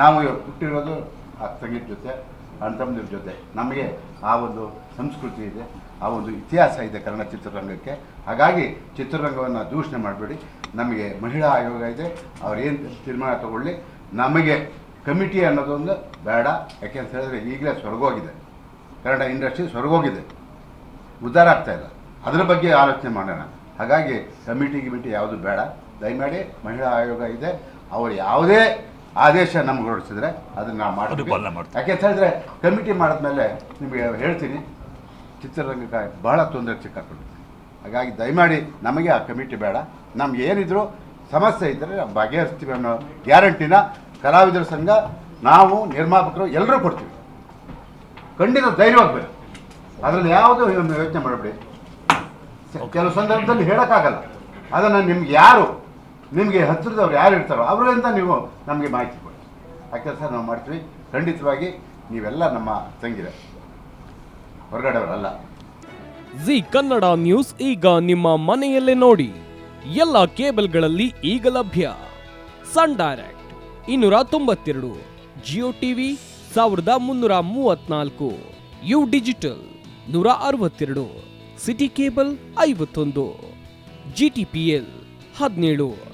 ನಾವು ಹುಟ್ಟಿರೋದು ಆ ಸಂಗೀತ ಜೊತೆ, ಅಣ್ಣ ಜೊತೆ. ನಮಗೆ ಆ ಒಂದು ಸಂಸ್ಕೃತಿ ಇದೆ, ಆ ಒಂದು ಇತಿಹಾಸ ಇದೆ ಕನ್ನಡ ಚಿತ್ರರಂಗಕ್ಕೆ. ಹಾಗಾಗಿ ಚಿತ್ರರಂಗವನ್ನು ದೂಷಣೆ ಮಾಡಬೇಡಿ. ನಮಗೆ ಮಹಿಳಾ ಆಯೋಗ ಇದೆ, ಅವ್ರು ಏನು ತೀರ್ಮಾನ ತಗೊಳ್ಳಿ. ನಮಗೆ ಕಮಿಟಿ ಅನ್ನೋದೊಂದು ಬೇಡ ಯಾಕೆಂತ ಹೇಳಿದ್ರೆ ಈಗಲೇ ಸ್ವರ್ಗೋಗಿದೆ. ಕನ್ನಡ ಇಂಡಸ್ಟ್ರಿ ಸ್ವರ್ಗೋಗಿದೆ. ಉದ್ಧಾರ ಆಗ್ತಾ ಇಲ್ಲ. ಅದರ ಬಗ್ಗೆ ಆಲೋಚನೆ ಮಾಡೋಣ. ಹಾಗಾಗಿ ಕಮಿಟಿ ಗಿಮಿಟಿ ಯಾವುದು ಬೇಡ. ದಯಮಾಡಿ ಮಹಿಳಾ ಆಯೋಗ ಇದೆ, ಅವರು ಯಾವುದೇ ಆದೇಶ ನಮ್ಗೆ ಹೊರಡಿಸಿದ್ರೆ ಅದನ್ನ ನಾವು ಮಾಡ್ತೀವಿ. ಪಾಲನೆ ಮಾಡ್ತೀವಿ. ಯಾಕೆ ಯಾಕೆಂತ ಹೇಳಿದ್ರೆ ಕಮಿಟಿ ಮಾಡಿದ್ಮೇಲೆ ನಿಮಗೆ ಹೇಳ್ತೀನಿ ಚಿತ್ರರಂಗಕ್ಕೆ ಬಹಳ ತೊಂದರೆ ಸಿಕ್ಕಾಕೊಂಡಿದೆ. ಹಾಗಾಗಿ ದಯಮಾಡಿ ನಮಗೆ ಆ ಕಮಿಟಿ ಬೇಡ. ನಮ್ಗೆ ಏನಿದ್ರು ಸಮಸ್ಯೆ ಇದ್ದರೆ ನಾವು ಬಗೆಹರಿಸ್ತೀವಿ ಅನ್ನೋ ಗ್ಯಾರಂಟಿನ ಕಲಾವಿದರ ಸಂಘ ನಾವು ನಿರ್ಮಾಪಕರು ಎಲ್ಲರೂ ಕೊಡ್ತೀವಿ. ಖಂಡಿತ ಧೈರ್ಯವಾಗಬೇಕು ಅದರಲ್ಲಿ ಯಾವುದು ಯೋಚನೆ ಮಾಡಬೇಡಿ. ಕೆಲವು ಸಂದರ್ಭದಲ್ಲಿ ಹೇಳೋಕ್ಕಾಗಲ್ಲ. ಅದನ್ನು ನಿಮ್ಗೆ ಯಾರು ನಿಮಗೆ ಹತ್ತಿರದವ್ರು ಯಾರು ಇರ್ತಾರೋ ಅವರಿಂದ ನೀವು ನಮಗೆ ಮಾಹಿತಿ ಕೊಡಿ. ಆ ಕೆಲಸ ನಾವು ಮಾಡ್ತೀವಿ. ಖಂಡಿತವಾಗಿ ನೀವೆಲ್ಲ ನಮ್ಮ ತಂಗಿರ. ಹೊರಗಡೆಯವರಲ್ಲ. ಜಿ ಕನ್ನಡ ನ್ಯೂಸ್ ಈಗ ನಿಮ್ಮ ಮನೆಯಲ್ಲೇ ನೋಡಿ. ಎಲ್ಲ ಕೇಬಲ್ಗಳಲ್ಲಿ ಈಗ ಲಭ್ಯ. ಸನ್ ಡೈರೆಕ್ಟ್ ಇನ್ನೂರ ತೊಂಬತ್ತೆರಡು, ಜಿಯೋ ಟಿವಿ ಸಾವಿರದ ಮುನ್ನೂರ ಮೂವತ್ನಾಲ್ಕು, ಯು ಡಿಜಿಟಲ್ ನೂರ ಅರವತ್ತೆರಡು, ಸಿಟಿ ಕೇಬಲ್ ಐವತ್ತೊಂದು, ಜಿ ಟಿ ಪಿ ಎಲ್ ಹದಿನೇಳು.